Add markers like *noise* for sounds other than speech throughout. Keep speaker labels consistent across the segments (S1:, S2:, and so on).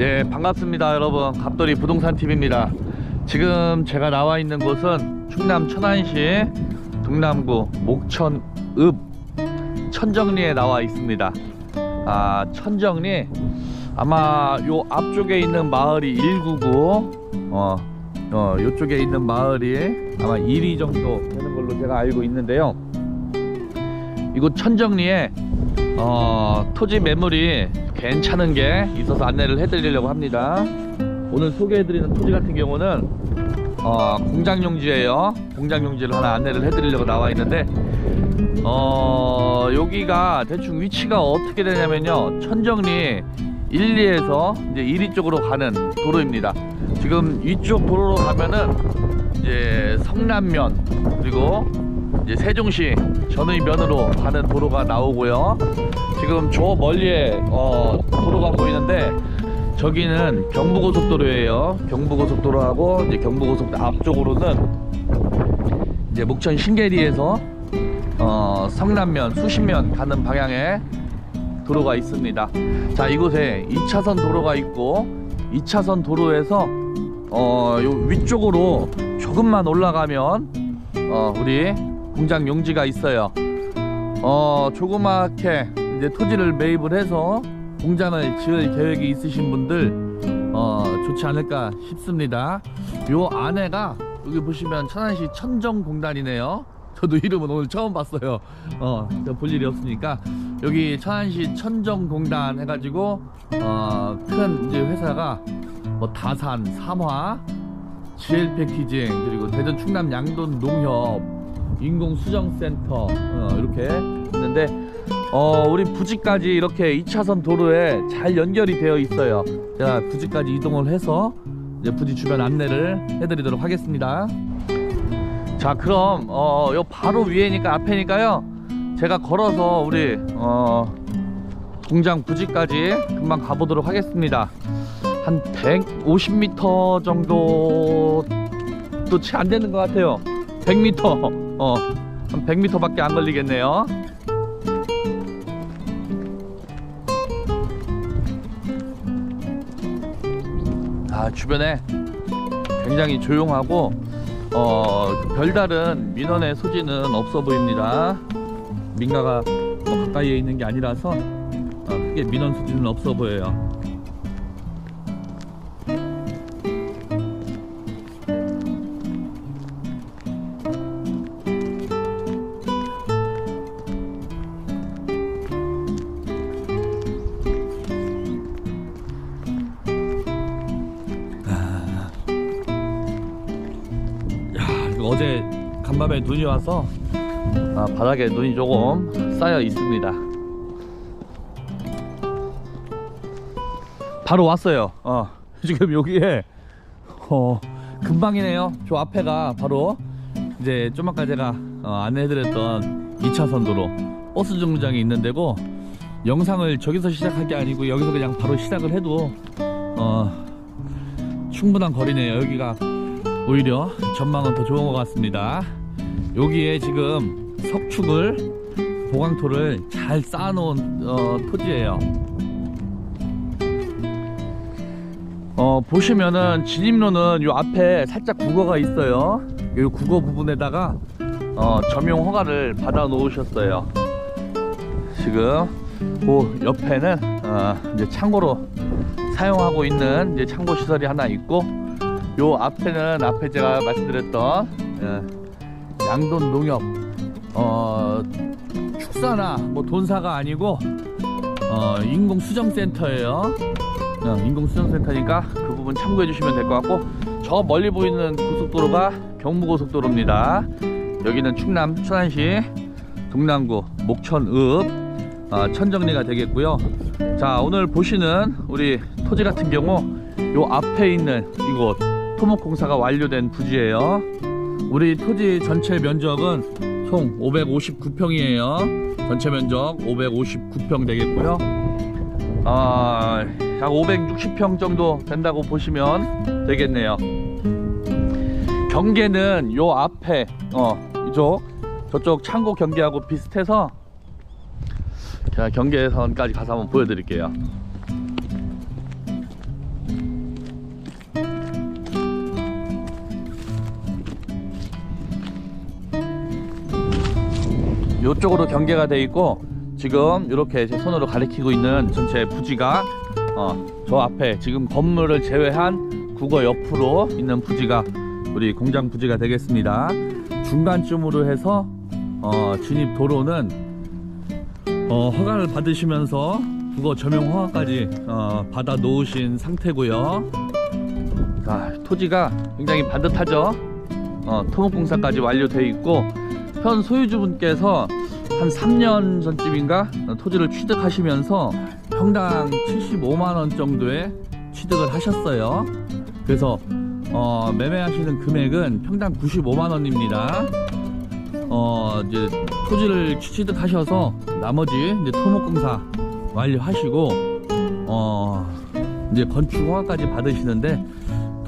S1: 네 반갑습니다 여러분. 갑돌이 부동산 TV입니다. 지금 제가 나와 있는 곳은 충남 천안시 동남구 목천읍 천정리에 나와 있습니다. 아 천정리 아마 요 앞쪽에 있는 마을이 199 어, 어 요쪽에 있는 마을이 아마 1위 정도 되는 걸로 제가 알고 있는데요. 이곳 천정리에 어, 토지 매물이 괜찮은 게 있어서 안내를 해드리려고 합니다. 오늘 소개해드리는 토지 같은 경우는 어, 공장용지예요. 공장용지를 하나 안내를 해드리려고 나와 있는데 어, 여기가 대충 위치가 어떻게 되냐면요. 천정리 1, 2에서 이제 1위 쪽으로 가는 도로입니다. 지금 위쪽 도로로 가면은 이제 성남면 그리고 이제 세종시 전의면으로 가는 도로가 나오고요. 지금 저 멀리에 어, 도로가 보이는데 저기는 경부고속도로예요. 경부고속도로하고 이제 경부고속도로 앞쪽으로는 이제 목천 신계리에서 어, 성남면 수신면 가는 방향에 도로가 있습니다. 자 이곳에 2차선 도로가 있고 2차선 도로에서 어, 요 위쪽으로 조금만 올라가면 어, 우리 공장 용지가 있어요. 어, 조그맣게 이제 토지를 매입을 해서 공장을 지을 계획이 있으신 분들 어, 좋지 않을까 싶습니다. 요 안에가 여기 보시면 천안시 천정공단이네요. 저도 이름은 오늘 처음 봤어요. 어, 저볼 일이 없으니까 여기 천안시 천정공단 해가지고 어, 큰 이제 회사가 뭐 다산, 삼화, GL 패키징 그리고 대전 충남 양돈 농협 인공수정센터 어, 이렇게 있는데 어, 우리 부지까지 이렇게 2차선 도로에 잘 연결이 되어 있어요. 제가 부지까지 이동을 해서 이제 부지 주변 안내를 해드리도록 하겠습니다. 자, 그럼 어, 요 바로 위에니까 앞에니까요. 제가 걸어서 우리 어, 공장 부지까지 금방 가보도록 하겠습니다. 한 150m 정도 또채안 되는 것 같아요. 100m. 어, 한 100m밖에 안 걸리겠네요. 주변에 굉장히 조용하고 어, 별다른 민원의 소지는 없어 보입니다. 민가가 뭐 가까이에 있는 게 아니라서 어, 크게 민원 소지는 없어 보여요. 어제 간밤에 눈이 와서 아, 바닥에 눈이 조금 쌓여 있습니다. 바로 왔어요. 어, *laughs* 지금 여기에 어, 금방이네요. 저 앞에가 바로 이제 좀 아까 제가 어, 안내해드렸던 2차선 도로 버스 정류장이 있는 데고 영상을 저기서 시작할 게 아니고 여기서 그냥 바로 시작을 해도 어, 충분한 거리네요. 여기가 오히려 전망은 더 좋은 것 같습니다. 여기에 지금 석축을 보강토를 잘 쌓아놓은 어, 토지예요. 어, 보시면은 진입로는 요 앞에 살짝 국어가 있어요. 이 국어 부분에다가 어, 점용 허가를 받아 놓으셨어요. 지금 그 옆에는 어, 이제 창고로 사용하고 있는 이제 창고 시설이 하나 있고 요 앞에는 앞에 제가 말씀드렸던 예, 양돈 농협 어, 축사나 뭐 돈사가 아니고 어, 인공수정센터예요. 어, 인공수정센터니까 그 부분 참고해 주시면 될 것 같고 저 멀리 보이는 고속도로가 경부고속도로입니다. 여기는 충남 천안시 동남구 목천읍 어, 천정리가 되겠고요. 자 오늘 보시는 우리 토지 같은 경우 요 앞에 있는 이곳 토목 공사가 완료된 부지예요. 우리 토지 전체 면적은 총 559평이에요. 전체 면적 559평 되겠고요. 아, 약 560평 정도 된다고 보시면 되겠네요. 경계는 요 앞에 어 이쪽 저쪽 창고 경계하고 비슷해서 제가 경계선까지 가서 한번 보여드릴게요. 이쪽으로 경계가 돼 있고 지금 이렇게 제 손으로 가리키고 있는 전체 부지가 어, 저 앞에 지금 건물을 제외한 국어 옆으로 있는 부지가 우리 공장 부지가 되겠습니다. 중간쯤으로 해서 어, 진입 도로는 어, 허가를 받으시면서 국어 전용 허가까지 어, 받아 놓으신 상태고요. 자, 토지가 굉장히 반듯하죠. 어, 토목공사까지 완료되어 있고 현 소유주분께서 한 3년 전쯤인가 어, 토지를 취득하시면서 평당 75만 원 정도에 취득을 하셨어요. 그래서 어, 매매하시는 금액은 평당 95만 원입니다. 어, 이제 토지를 취득하셔서 나머지 이제 토목공사 완료하시고 어, 이제 건축 허가까지 받으시는데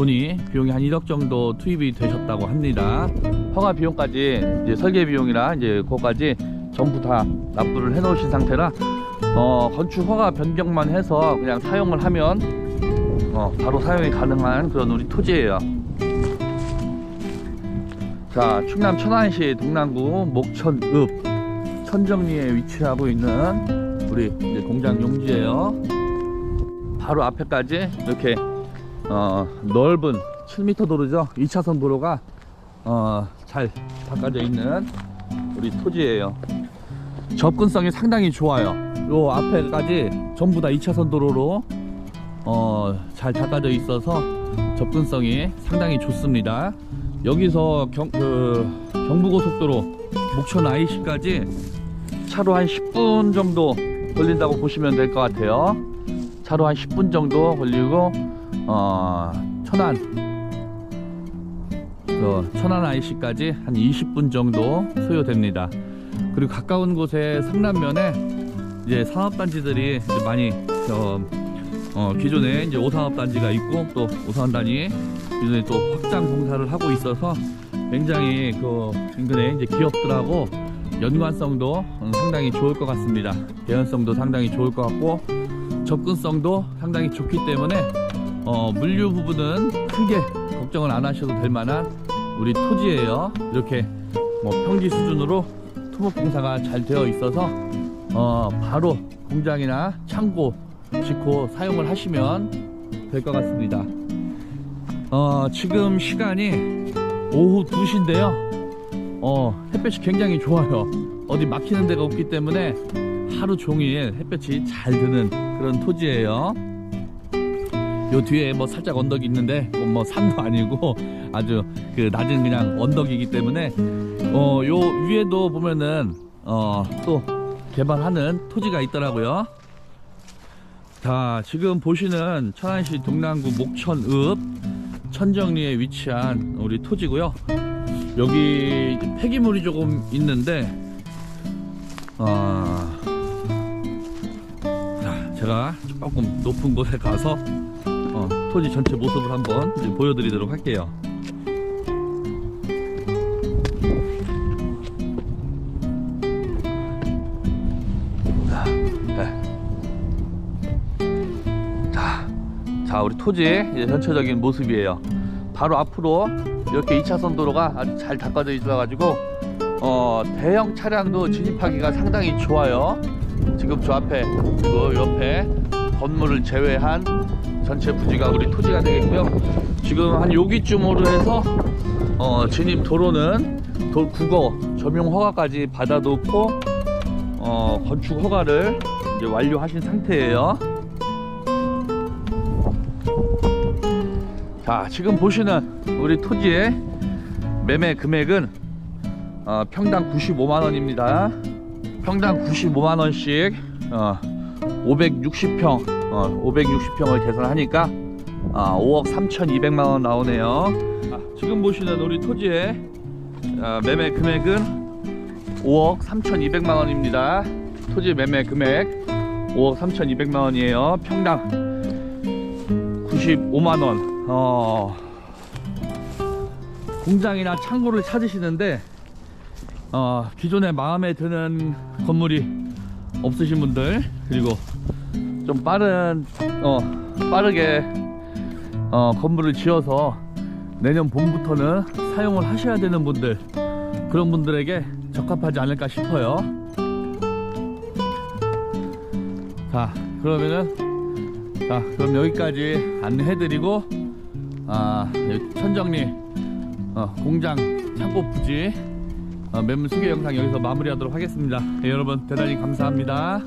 S1: 돈이 비용이 한 1억 정도 투입이 되셨다고 합니다. 허가 비용까지 이제 설계 비용이나 이제 그거까지 전부 다 납부를 해 놓으신 상태라 어, 건축 허가 변경만 해서 그냥 사용을 하면 어, 바로 사용이 가능한 그런 우리 토지예요. 자, 충남 천안시 동남구 목천읍 천정리에 위치하고 있는 우리 공장 용지예요. 바로 앞에까지 이렇게 어, 넓은 7m 도로죠. 2차선 도로가 어, 잘 닦아져 있는 우리 토지예요. 접근성이 상당히 좋아요. 요 앞에까지 전부 다 2차선 도로로 어, 잘 닦아져 있어서 접근성이 상당히 좋습니다. 여기서 경, 그, 경부고속도로 목천 IC까지 차로 한 10분 정도 걸린다고 보시면 될 것 같아요. 차로 한 10분 정도 걸리고 어, 천안 그 천안 IC까지 한 20분 정도 소요됩니다. 그리고 가까운 곳에 성남면에 이제 산업단지들이 이제 많이 어, 어, 기존에 이제 오산업단지가 있고 또 오산단이 기존에 또 확장 공사를 하고 있어서 굉장히 그 인근에 이제 기업들하고 연관성도 음, 상당히 좋을 것 같습니다. 개연성도 상당히 좋을 것 같고 접근성도 상당히 좋기 때문에 어, 물류 부분은 크게 걱정을 안 하셔도 될 만한 우리 토지예요. 이렇게 뭐 평지 수준으로 토목 공사가 잘 되어 있어서 어, 바로 공장이나 창고 짓고 사용을 하시면 될 것 같습니다. 어, 지금 시간이 오후 2시인데요. 어, 햇볕이 굉장히 좋아요. 어디 막히는 데가 없기 때문에 하루 종일 햇볕이 잘 드는 그런 토지예요. 요 뒤에 뭐 살짝 언덕이 있는데 그건 뭐 산도 *laughs* 아니고 아주 그 낮은 그냥 언덕이기 때문에 어 요 위에도 보면은 어 또 개발하는 토지가 있더라고요. 자 지금 보시는 천안시 동남구 목천읍 천정리에 위치한 우리 토지고요. 여기 폐기물이 조금 있는데 어, 자, 제가 조금 높은 곳에 가서 어, 토지 전체 모습을 한번 이제 보여드리도록 할게요. 자, 네. 자, 자, 우리 토지의 전체적인 모습이에요. 바로 앞으로 이렇게 2차선 도로가 아주 잘 닦아져 있어가지고 어, 대형 차량도 진입하기가 상당히 좋아요. 지금 저 앞에 그리고 옆에 건물을 제외한 전체 부지가 우리 토지가 되겠고요. 지금 한 여기쯤으로 해서 어, 진입 도로는 도, 국어 점용 허가까지 받아놓고 어, 건축 허가를 이제 완료하신 상태예요. 자, 지금 보시는 우리 토지의 매매 금액은 어, 평당 95만 원입니다. 평당 95만 원씩 어, 560평, 어, 560평을 계산하니까 아, 5억 3,200만 원 나오네요. 아, 지금 보시는 우리 토지의 어, 매매 금액은 5억 3,200만 원입니다. 토지 매매 금액 5억 3,200만 원이에요. 평당 95만 원. 어, 공장이나 창고를 찾으시는데 어, 기존에 마음에 드는 건물이 없으신 분들 그리고 좀 빠른 어, 빠르게 어, 건물을 지어서 내년 봄부터는 사용을 하셔야 되는 분들 그런 분들에게 적합하지 않을까 싶어요. 자, 그러면은 자, 그럼 여기까지 안내해드리고 아, 천정리 어, 공장 창고 부지 어, 매물 소개 영상 여기서 마무리하도록 하겠습니다. 예, 여러분 대단히 감사합니다.